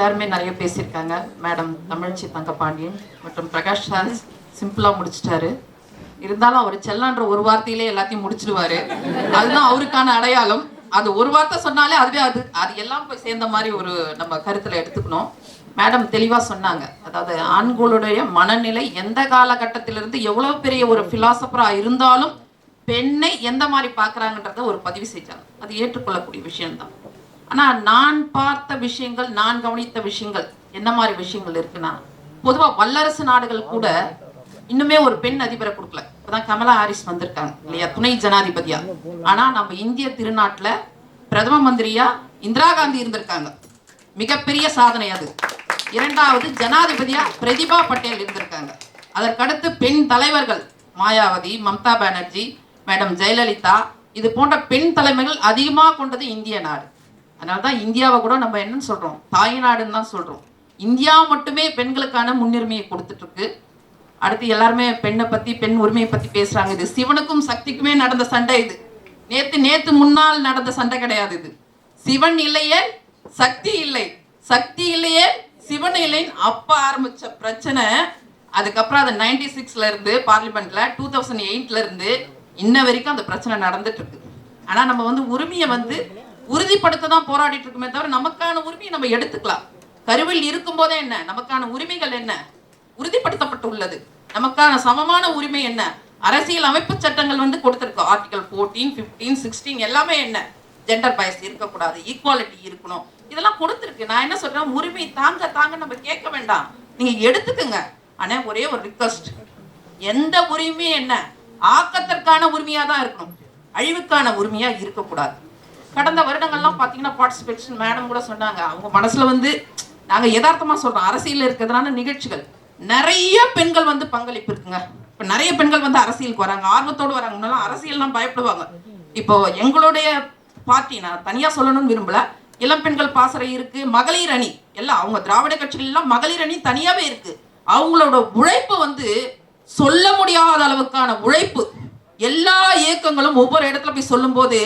எல்லாருமே நிறைய பேசியிருக்காங்க. மேடம் தமிழ்ச்சி தங்கபாண்டியன் மற்றும் பிரகாஷ் சார் சிம்பிளாக முடிச்சிட்டாரு. இருந்தாலும் அவர் செல்லான்ற ஒரு வார்த்தையிலே எல்லாத்தையும் முடிச்சிடுவாரு. அதுதான் அவருக்கான அடையாளம். அது ஒரு வார்த்தை சொன்னாலே அதுவே அது அது எல்லாம் போய் சேர்ந்த மாதிரி ஒரு நம்ம கருத்தில் எடுத்துக்கணும். மேடம் தெளிவாக சொன்னாங்க. அதாவது ஆண்களுடைய மனநிலை எந்த காலகட்டத்திலிருந்து எவ்வளோ பெரிய ஒரு ஃபிலாசபராக இருந்தாலும் பெண்ணை எந்த மாதிரி பார்க்குறாங்கன்றத ஒரு பதிவு செஞ்சாங்க அது ஏற்றுக்கொள்ளக்கூடிய விஷயம்தான். ஆனா நான் பார்த்த விஷயங்கள் நான் கவனித்த விஷயங்கள் என்ன மாதிரி விஷயங்கள் இருக்குன்னா பொதுவா வல்லரசு நாடுகள் கூட இன்னுமே ஒரு பெண் அதிபரை கொடுக்கல. இப்பதான் கமலா ஹாரிஸ் வந்திருக்காங்க இல்லையா? துணை ஜனாதிபதியா. ஆனா நம்ம இந்திய திருநாட்டுல பிரதம மந்திரியா இந்திரா காந்தி இருந்திருக்காங்க. மிகப்பெரிய சாதனை அது. இரண்டாவது ஜனாதிபதியா பிரதிபா பட்டேல் இருந்திருக்காங்க. அதற்கடுத்து பெண் தலைவர்கள் மாயாவதி மம்தா பானர்ஜி மேடம் ஜெயலலிதா இது போன்ற பெண் தலைமைகள் அதிகமா கொண்டது இந்திய நாடு. அதனால தான் இந்தியாவை கூட நம்ம என்னன்னு சொல்கிறோம் தாய்நாடுன்னு தான் சொல்கிறோம் இந்தியா மட்டுமே பெண்களுக்கான முன்னுரிமையை கொடுத்துட்ருக்கு. அடுத்து எல்லாருமே பெண்ணை பற்றி பெண் உரிமையை பற்றி பேசுகிறாங்க இது சிவனுக்கும் சக்திக்குமே நடந்த சண்டை இது. நேற்று நேற்று முன்னால் நடந்த சண்டை கிடையாது இது. சிவன் இல்லையே சக்தி இல்லை. சக்தி இல்லையே சிவன் இல்லைன்னு அப்போ ஆரம்பிச்ச பிரச்சனை அதுக்கப்புறம் அது நைன்டி சிக்ஸ்லேருந்து இருந்து டூ தௌசண்ட் எயிட்ல இருந்து இன்ன வரைக்கும் அந்த பிரச்சனை நடந்துட்டு இருக்கு ஆனால் நம்ம வந்து உரிமையை வந்து உறுதிப்படுத்த தான் போராடிட்டு இருக்குமே தவிர நமக்கான உரிமையை நம்ம எடுத்துக்கலாம். கருவில் இருக்கும் போதே என்ன? நமக்கான உரிமைகள் என்ன? உறுதிப்படுத்தப்பட்டு உள்ளது நமக்கான சமமான உரிமை என்ன? அரசியல் அமைப்பு சட்டங்கள் வந்து கொடுத்துருக்கோம் ஆர்டிகல் ஃபோர்டீன் ஃபிஃப்டீன் சிக்ஸ்டீன் எல்லாமே என்ன? ஜெண்டர் பயஸ் இருக்கக்கூடாது ஈக்குவாலிட்டி இருக்கணும். இதெல்லாம் கொடுத்துருக்கு. நான் என்ன சொல்றேன்? உரிமை தாங்க தாங்க நம்ம கேட்க வேண்டாம். நீங்க எடுத்துக்கங்க. ஆனா ஒரே ஒரு ரிக்வஸ்ட் எந்த உரிமையும் என்ன? ஆக்கத்திற்கான உரிமையா தான் இருக்கணும். அழிவுக்கான உரிமையா இருக்கக்கூடாது. கடந்த வருடங்கள்லாம் பார்த்தீங்கன்னா பார்ட்டிசிபேஷன் மேடம் கூட சொன்னாங்க. அவங்க மனசில் வந்து நாங்கள் யதார்த்தமாக சொல்கிறோம் அரசியலில் இருக்கிறதுனால நிகழ்ச்சிகள். நிறைய பெண்கள் வந்து பங்களிப்பு இருக்குங்க. இப்போ நிறைய பெண்கள் வந்து அரசியலுக்கு வராங்க ஆர்வத்தோடு வராங்க. முன்னெல்லாம் அரசியல்லாம் பயப்படுவாங்க. இப்போ எங்களுடைய பார்ட்டி நான் தனியாக சொல்லணும்னு விரும்பல. இளம் பெண்கள் பாசறை இருக்கு. மகளிர் அணி. எல்லாம் அவங்க திராவிட கட்சிகள் எல்லாம் மகளிர் அணி தனியாவே இருக்கு. அவங்களோட உழைப்பு வந்து சொல்ல முடியாத அளவுக்கான உழைப்பு. எல்லா இயக்கங்களும் ஒவ்வொரு இடத்துல போய் சொல்லும்போது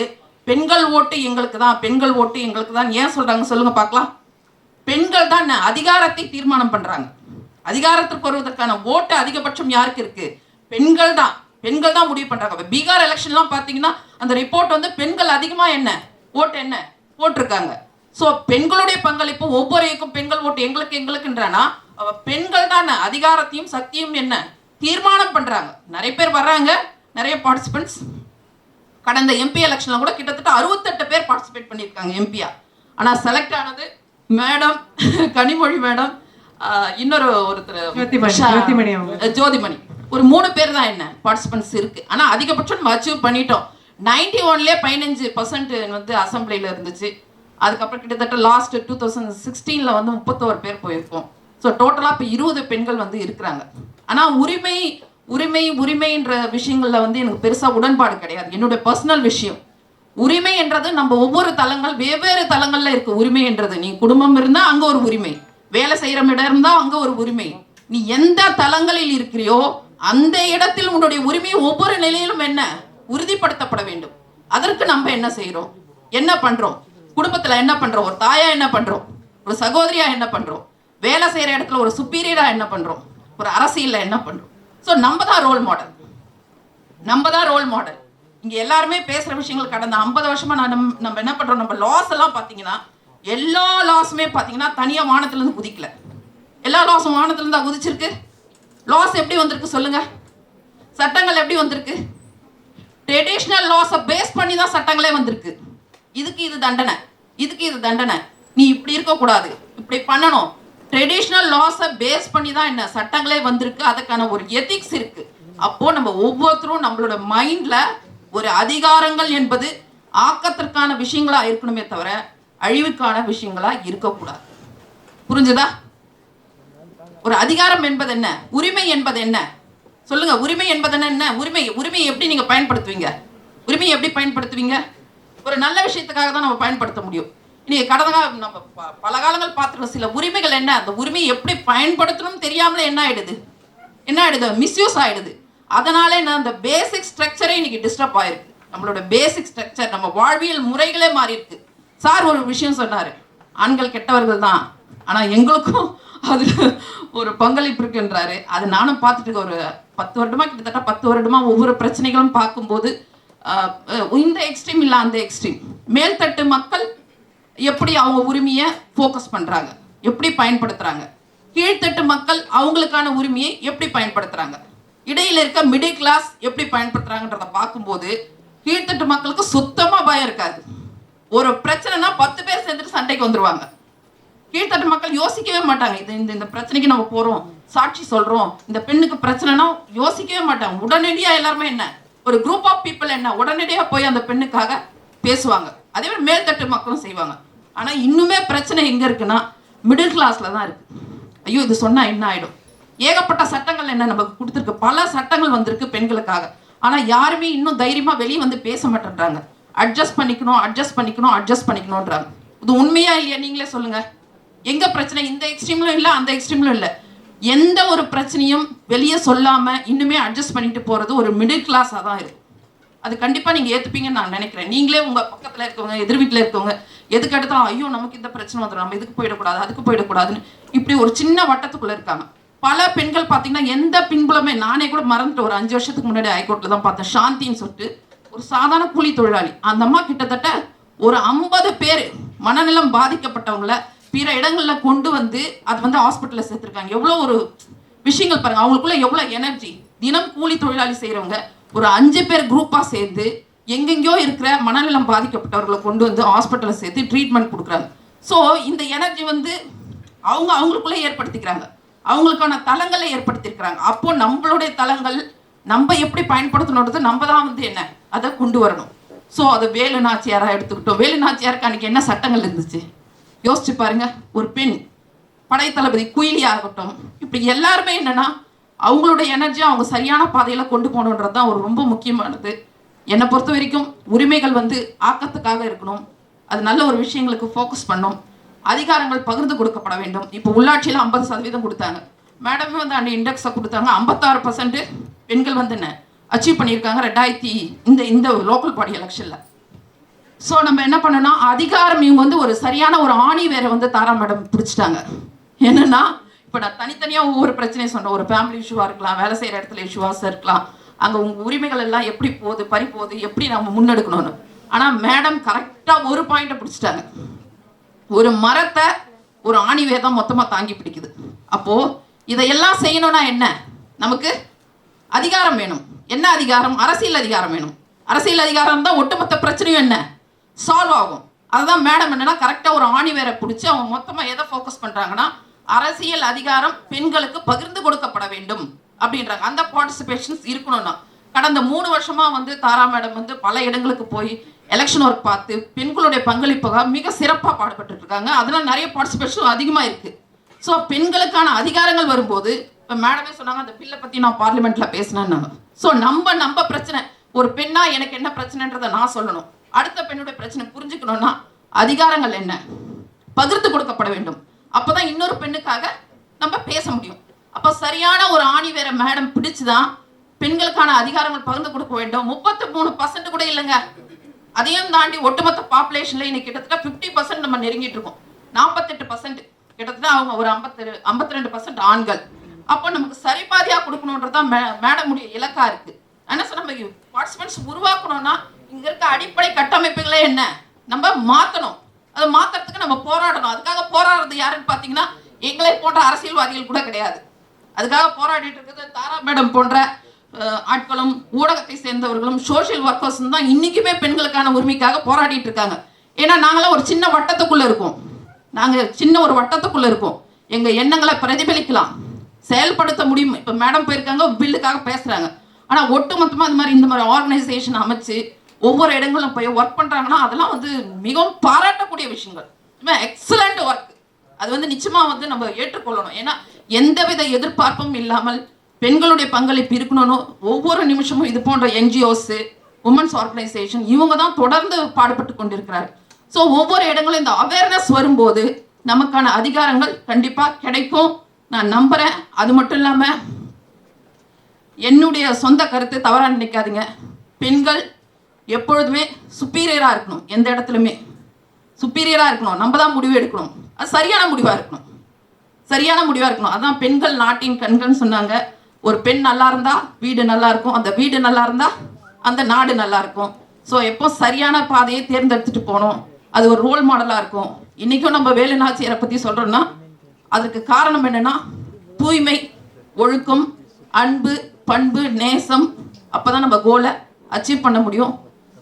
பெண்கள் ஓட்டு எங்களுக்கு தான் பெண்கள் ஓட்டு எங்களுக்கு தான். ஏன் சொல்கிறாங்க சொல்லுங்க பார்க்கலாம். பெண்கள் தான் அதிகாரத்தை தீர்மானம் பண்ணுறாங்க அதிகாரத்திற்கு வருவதற்கான ஓட்டு அதிகபட்சம் யாருக்கு இருக்கு? பெண்கள் தான். பெண்கள் தான் முடிவு பண்ணுறாங்க இப்போ பீகார் எலெக்ஷன்லாம் பார்த்தீங்கன்னா அந்த ரிப்போர்ட் வந்து பெண்கள் அதிகமாக என்ன? ஓட்டு என்ன? போட்டிருக்காங்க. ஸோ பெண்களுடைய பங்களிப்பு ஒவ்வொரு இயக்கம் பெண்கள் ஓட்டு எங்களுக்கு எங்களுக்குன்றானா பெண்கள் தான் அதிகாரத்தையும் சக்தியும் என்ன? தீர்மானம் பண்ணுறாங்க நிறைய பேர் வர்றாங்க. நிறைய பார்ட்டிசிபெண்ட்ஸ் கடந்த எம்பி எலெக்ஷன்ல கூட கிட்டத்தட்ட அறுபத்தெட்டு பேர் பார்ட்டிசிபேட் பண்ணியிருக்காங்க எம்பியா ஆனா செலக்ட் ஆனது மேடம் கனிமொழி மேடம் இன்னொரு ஒருத்தர் ஜோதிமணி, ஒரு மூணு பேர் தான் என்ன பார்ட்டிசிபென்ட்ஸ் இருக்கு. ஆனா அதிகபட்சம் நம்ம அச்சீவ் பண்ணிட்டோம். நைன்டி ஒன்லயே பதினஞ்சு பர்சன்ட் வந்து அசம்பிளில இருந்துச்சு. அதுக்கப்புறம் கிட்டத்தட்ட லாஸ்ட் டூ தௌசண்ட் சிக்ஸ்டீன்ல வந்து முப்பத்தோரு பேர் போயிருக்கோம். ஸோ டோட்டலா இப்போ இருபது பெண்கள் வந்து இருக்கிறாங்க. ஆனா உரிமை உரிமை உரிமைன்ற விஷயங்களில் வந்து எனக்கு பெருசாக உடன்பாடு கிடையாது. என்னுடைய பர்சனல் விஷயம். உரிமை என்றது நம்ம ஒவ்வொரு தளங்கள் வெவ்வேறு தலங்களில் இருக்கு உரிமை என்றது. நீ குடும்பம் இருந்தால் அங்கே ஒரு உரிமை. வேலை செய்கிற இடம் இருந்தால் அங்கே ஒரு உரிமை. நீ எந்த தளங்களில் இருக்கிறியோ அந்த இடத்தில் உன்னுடைய உரிமை ஒவ்வொரு நிலையிலும் என்ன? உறுதிப்படுத்தப்பட வேண்டும். அதற்கு நம்ம என்ன செய்கிறோம் என்ன பண்ணுறோம் குடும்பத்தில் என்ன பண்ணுறோம் ஒரு தாயா என்ன பண்ணுறோம் ஒரு சகோதரியா என்ன பண்ணுறோம் வேலை செய்கிற இடத்துல ஒரு சுப்பீரியராக என்ன பண்ணுறோம் ஒரு அரசியலில் என்ன பண்ணுறோம் ஸோ நம்ம தான் ரோல் மாடல் நம்ம தான் ரோல் மாடல் இங்கே எல்லாருமே பேசுகிற விஷயங்கள் கடந்த ஐம்பது வருஷமாக நான் நம்ம- நம்ம என்ன பண்ணுறோம் நம்ம லாஸ் எல்லாம் பார்த்தீங்கன்னா எல்லா லாஸுமே பார்த்தீங்கன்னா தனியாக வானத்துலேருந்து குதிக்கல. எல்லா லாஸும் வானத்துலேருந்து தான் குதிச்சிருக்கு. லாஸ் எப்படி வந்திருக்கு சொல்லுங்க? சட்டங்கள் எப்படி வந்திருக்கு? ட்ரெடிஷ்னல் லாஸை பேஸ் பண்ணி தான் சட்டங்களே வந்திருக்கு. இதுக்கு இது தண்டனை. இதுக்கு இது தண்டனை. நீ இப்படி இருக்கக்கூடாது. இப்படி பண்ணணும். ட்ரெடிஷ்னல் லாஸை பேஸ் பண்ணி தான் என்ன சட்டங்களே வந்திருக்கு. அதுக்கான ஒரு எதிக்ஸ் இருக்கு. அப்போ நம்ம ஒவ்வொருத்தரும் நம்மளோட மைண்ட்ல ஒரு அதிகாரங்கள் என்பது ஆக்கத்திற்கான விஷயங்களா இருக்கணுமே தவிர அழிவுக்கான விஷயங்களா இருக்கக்கூடாது. புரிஞ்சுதா? ஒரு அதிகாரம் என்பது என்ன? உரிமை என்பது என்ன? சொல்லுங்க உரிமை என்பது என்ன? உரிமை உரிமையை எப்படி நீங்க பயன்படுத்துவீங்க? உரிமையை எப்படி பயன்படுத்துவீங்க? ஒரு நல்ல விஷயத்துக்காக தான் நம்ம பயன்படுத்த முடியும். நீங்க கடந்த காலம் நம்ம ப- பல காலங்கள் பார்த்துருக்கோம். சில உரிமைகள் என்ன? அந்த உரிமையை எப்படி பயன்படுத்தணும் தெரியாமலே என்ன ஆயிடுது? என்ன ஆயிடுது? மிஸ்யூஸ் ஆயிடுது. அதனாலே நான் அந்த பேசிக் ஸ்ட்ரக்சரே இன்னைக்கு டிஸ்டர்ப் ஆயிருக்கு. நம்மளோட பேசிக் ஸ்ட்ரக்சர் நம்ம வாழ்வியல் முறைகளே மாறி இருக்கு சார் ஒரு விஷயம் சொன்னாரு. ஆண்கள் கெட்டவர்கள் தான். ஆனால் எங்களுக்கும் அது ஒரு பங்களிப்பு இருக்குன்றாரு. அது நானும் பார்த்துட்டு இருக்கேன். ஒரு பத்து வருடமா கிட்டத்தட்ட பத்து வருடமா ஒவ்வொரு பிரச்சனைகளும் பார்க்கும்போது இந்த எக்ஸ்ட்ரீம் இல்லை அந்த எக்ஸ்ட்ரீம் மேல்தட்டு மக்கள் எப்படி அவங்க உரிமையை ஃபோக்கஸ் பண்ணுறாங்க எப்படி பயன்படுத்துகிறாங்க கீழ்த்தட்டு மக்கள் அவங்களுக்கான உரிமையை எப்படி பயன்படுத்துகிறாங்க இடையில இருக்க மிடில் கிளாஸ் எப்படி பயன்படுத்துகிறாங்கன்றத பார்க்கும்போது கீழ்த்தட்டு மக்களுக்கு சுத்தமாக பயம் இருக்காது. ஒரு பிரச்சனைனா பத்து பேர் சேர்ந்துட்டு சண்டைக்கு வந்துடுவாங்க கீழ்த்தட்டு மக்கள் யோசிக்கவே மாட்டாங்க. இது இந்த இந்த பிரச்சனைக்கு நம்ம போகிறோம் சாட்சி சொல்கிறோம் இந்த பெண்ணுக்கு பிரச்சனைனா யோசிக்கவே மாட்டாங்க. உடனடியாக எல்லாருமே என்ன? ஒரு குரூப் ஆஃப் பீப்புள் என்ன? உடனடியாக போய் அந்த பெண்ணுக்காக பேசுவாங்க. அதே மாதிரி மேல்தட்டு மக்களும் செய்வாங்க. ஆனால் இன்னுமே பிரச்சனை எங்கே இருக்குன்னா மிடில் கிளாஸில் தான் இருக்குது ஐயோ இது சொன்னால் என்ன ஆகிடும் ஏகப்பட்ட சட்டங்கள் என்ன நமக்கு கொடுத்துருக்கு? பல சட்டங்கள் வந்திருக்கு பெண்களுக்காக. ஆனால் யாருமே இன்னும் தைரியமாக வெளியே வந்து பேச மாட்டேன்றாங்க. அட்ஜஸ்ட் பண்ணிக்கணும் அட்ஜஸ்ட் பண்ணிக்கணும் அட்ஜஸ்ட் பண்ணிக்கணுன்றாங்க. இது உண்மையா இல்லையா? நீங்களே சொல்லுங்க. எங்க பிரச்சனை? இந்த எக்ஸ்ட்ரீம்லும் இல்லை அந்த எக்ஸ்ட்ரீம்லும் இல்லை. எந்த ஒரு பிரச்சனையும் வெளியே சொல்லாமல் இன்னுமே அட்ஜஸ்ட் பண்ணிட்டு போகிறது ஒரு மிடில் கிளாஸாக தான் இருக்கும் அது கண்டிப்பாக நீங்கள் ஏற்றுப்பீங்கன்னு நான் நினைக்கிறேன். நீங்களே உங்கள் பக்கத்தில் இருக்கவங்க எதிர் வீட்டில் இருக்கவங்க எதுக்கு எடுத்தாலும் ஐயோ நமக்கு இந்த பிரச்சனை வந்துடும் நம்ம இதுக்கு போயிடக்கூடாது அதுக்கு போயிடக்கூடாதுன்னு இப்படி ஒரு சின்ன வட்டத்துக்குள்ளே இருக்காங்க. பல பெண்கள் பார்த்தீங்கன்னா எந்த பின்புலமே நானே கூட மறந்துட்டு ஒரு அஞ்சு வருஷத்துக்கு முன்னாடி ஹைகோர்ட்டில் தான் பார்த்தேன். சாந்தின்னு சொல்லிட்டு ஒரு சாதாரண கூலி தொழிலாளி. அந்த அம்மா கிட்டத்தட்ட ஒரு ஐம்பது பேர் மனநலம் பாதிக்கப்பட்டவங்கள பிற இடங்களில் கொண்டு வந்து அது வந்து ஹாஸ்பிட்டலில் சேர்த்துருக்காங்க. எவ்வளோ ஒரு விஷயங்கள் பாருங்கள் அவங்களுக்குள்ள எவ்வளோ எனர்ஜி. தினம் கூலி தொழிலாளி செய்கிறவங்க ஒரு அஞ்சு பேர் குரூப்பாக சேர்ந்து எங்கெங்கயோ இருக்கிற மனநலம் பாதிக்கப்பட்டவர்களை கொண்டு வந்து ஹாஸ்பிட்டலில் சேர்த்து ட்ரீட்மெண்ட் கொடுக்குறாங்க. ஸோ இந்த எனர்ஜி வந்து அவங்க அவங்களுக்குள்ளே ஏற்படுத்திக்கிறாங்க. அவங்களுக்கான தளங்களை ஏற்படுத்தியிருக்கிறாங்க. அப்போ நம்மளுடைய தளங்கள் நம்ம எப்படி பயன்படுத்தணுன்றது நம்ம தான் வந்து என்ன? அதை கொண்டு வரணும். ஸோ அதை வேலு நாச்சியாராக எடுத்துக்கிட்டோம். வேலு நாச்சியாருக்கு அன்னைக்கு என்ன சட்டங்கள் இருந்துச்சு? யோசிச்சு பாருங்க. ஒரு பெண் படைத்தளபதி குயிலி ஆகட்டும். இப்படி எல்லாருமே என்னென்னா அவங்களுடைய எனர்ஜியை அவங்க சரியான பாதையில் கொண்டு போகணுன்றது தான் ஒரு ரொம்ப முக்கியமானது. என்னை பொறுத்த வரைக்கும் உரிமைகள் வந்து ஆக்கத்துக்காக இருக்கணும். அது நல்ல ஒரு விஷயங்களுக்கு ஃபோக்கஸ் பண்ணும். அதிகாரங்கள் பகிர்ந்து கொடுக்கப்பட வேண்டும். இப்போ உள்ளாட்சியில் ஐம்பது சதவீதம் கொடுத்தாங்க. மேடமே வந்து அந்த இண்டெக்ஸை கொடுத்தாங்க. ஐம்பத்தாறு பர்சன்ட் பெண்கள் வந்து என்ன அச்சீவ் பண்ணியிருக்காங்க ரெண்டாயிரத்தி இந்த இந்த லோக்கல் பாடி எலெக்ஷனில் ஸோ நம்ம என்ன பண்ணோம்னா அதிகாரம் இவங்க வந்து ஒரு சரியான ஒரு ஆணி வேற வந்து தாரா மேடம் பிடிச்சிட்டாங்க. என்னன்னா இப்போ நான் தனித்தனியாக ஒவ்வொரு பிரச்சனையும் சொன்னேன் ஒரு ஃபேமிலி இஷ்யூவாக இருக்கலாம் வேலை செய்கிற இடத்துல இஷ்யூவாக இருக்கலாம். அங்கே உங்கள் உரிமைகள் எல்லாம் எப்படி போகுது பறி போகுது எப்படி நம்ம முன்னெடுக்கணும்னு. ஆனால் மேடம் கரெக்டாக ஒரு பாயிண்ட்டை பிடிச்சிட்டாங்க. ஒரு மரத்தை ஒரு ஆணி வேதம் மொத்தமாக தாங்கி பிடிக்குது. அப்போது இதையெல்லாம் செய்யணும்னா என்ன? நமக்கு அதிகாரம் வேணும். என்ன அதிகாரம்? அரசியல் அதிகாரம் வேணும். அரசியல் அதிகாரம் தான் ஒட்டுமொத்த பிரச்சனையும் என்ன? சால்வ் ஆகும். அதுதான் மேடம் என்னன்னா கரெக்டாக ஒரு ஆணி வேரை பிடிச்சி அவங்க மொத்தமாக எதை ஃபோக்கஸ் பண்ணுறாங்கன்னா அரசியல் அதிகாரம் பெண்களுக்கு பகிர்ந்து கொடுக்கப்பட வேண்டும் அப்படின்றாங்க. அந்த பார்ட்டிசிபேஷன்ஸ் இருக்கணும்னா கடந்த மூணு வருஷமா வந்து தாரா மேடம் வந்து பல இடங்களுக்கு போய் எலெக்ஷன் ஒர்க் பார்த்து பெண்களுடைய பங்களிப்பாக மிக சிறப்பாக பாடுபட்டு இருக்காங்க அதனால நிறைய பார்ட்டிசிபேஷன் அதிகமாக இருக்கு. ஸோ பெண்களுக்கான அதிகாரங்கள் வரும்போது இப்போ மேடமே சொன்னாங்க அந்த பில்லை பற்றி நான் பார்லிமெண்ட்ல பேசினேன்னாங்க ஸோ நம்ம நம்ம பிரச்சனை ஒரு பெண்ணா எனக்கு என்ன பிரச்சனைன்றதை நான் சொல்லணும். அடுத்த பெண்ணுடைய பிரச்சனை புரிஞ்சுக்கணும்னா அதிகாரங்கள் என்ன? பகிர்ந்து கொடுக்கப்பட வேண்டும். அப்பதான் இன்னொரு பெண்ணுக்காக நம்ம பேச முடியும். அப்போ சரியான ஒரு ஆணி வேற மேடம் பிடிச்சுதான் பெண்களுக்கான அதிகாரங்கள் பகிர்ந்து கொடுக்க வேண்டும். முப்பத்தி மூணு பர்சன்ட் கூட இல்லைங்க. அதையும் தாண்டி ஒட்டுமொத்த பாப்புலேஷன்ல இன்னைக்கு கிட்டத்தட்ட ஃபிஃப்டி பர்சன்ட் நம்ம நெருங்கிட்டு இருக்கோம். நாற்பத்தெட்டு பர்சன்ட் கிட்டத்தட்ட அவங்க ஒரு ஐம்பத்தி ஐம்பத்தி ரெண்டு பர்சன்ட் ஆண்கள். அப்போ நமக்கு சரிபாதியாக கொடுக்கணுன்றது தான் மேடமுடைய இலக்கா இருக்கு. ஆனால் சார் நம்ம பார்ட்டிசிபென்ட்ஸ் உருவாக்கணும்னா இங்க இருக்க அடிப்படை கட்டமைப்புகளே என்ன? நம்ம மாற்றணும் அதை மாத்துறதுக்கு நம்ம போராடணும். அதுக்காக போராடுறது யாருன்னு பாத்தீங்கன்னா எங்களை போன்ற அரசியல்வாதிகள் கூட கிடையாது. அதுக்காக போராடிட்டு இருக்கிறது தாரா மேடம் போன்ற ஆட்களும் ஊடகத்தை சேர்ந்தவர்களும் சோஷியல் ஒர்க்கர்ஸும் தான் இன்னைக்குமே பெண்களுக்கான உரிமைக்காக போராடிட்டு இருக்காங்க. ஏன்னா நாங்களாம் ஒரு சின்ன வட்டத்துக்குள்ள இருக்கோம். நாங்கள் சின்ன ஒரு வட்டத்துக்குள்ள இருக்கோம். எங்க எண்ணங்களை பிரதிபலிக்கலாம். செயல்படுத்த முடியும். இப்போ மேடம் போயிருக்காங்க பில்லுக்காக பேசுறாங்க. ஆனால் ஒட்டுமொத்தமாக இந்த மாதிரி இந்த மாதிரி ஆர்கனைசேஷன் அமைச்சு ஒவ்வொரு இடங்களும் போய் ஒர்க் பண்ணுறாங்கன்னா அதெல்லாம் வந்து மிகவும் பாராட்டக்கூடிய விஷயங்கள். எக்ஸலண்ட் ஒர்க் அது வந்து நிச்சயமாக வந்து நம்ம ஏற்றுக்கொள்ளணும். ஏன்னா எந்தவித எதிர்பார்ப்பும் இல்லாமல் பெண்களுடைய பங்களிப்பு இருக்கணும்னு ஒவ்வொரு நிமிஷமும் இது போன்ற என்ஜிஓஸு உமன்ஸ் ஆர்கனைசேஷன் இவங்க தான் தொடர்ந்து பாடுபட்டு கொண்டிருக்கிறார் ஸோ ஒவ்வொரு இடங்களும் இந்த அவேர்னஸ் வரும்போது நமக்கான அதிகாரங்கள் கண்டிப்பாக கிடைக்கும். நான் நம்புகிறேன் அது மட்டும் இல்லாமல் என்னுடைய சொந்த கருத்து தவறாக நினைக்காதீங்க. பெண்கள் எப்பொழுதுமே சுப்பீரியராக இருக்கணும். எந்த இடத்துலையுமே. சுப்பீரியராக இருக்கணும். நம்ம தான் முடிவு எடுக்கணும். அது சரியான முடிவாக இருக்கணும். சரியான முடிவாக இருக்கணும். அதான் பெண்கள் நாட்டின் கண்கள்னு சொன்னாங்க. ஒரு பெண் நல்லா இருந்தால் வீடு நல்லா இருக்கும். அந்த வீடு நல்லா இருந்தால் அந்த நாடு நல்லா இருக்கும். ஸோ எப்போ சரியான பாதையை தேர்ந்தெடுத்துட்டு போகணும் அது ஒரு ரோல் மாடலாக இருக்கும். இன்றைக்கும் நம்ம வேலு நாச்சியரை பற்றி சொல்கிறோன்னா அதுக்கு காரணம் என்னென்னா தூய்மை ஒழுக்கம் அன்பு பண்பு நேசம் அப்பதான் நம்ம கோலை அச்சீவ் பண்ண முடியும்.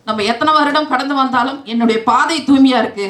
நம்ம எத்தனை வருடம் கடந்து வந்தாலும் என்னுடைய பாதை தூய்மையா இருக்கு.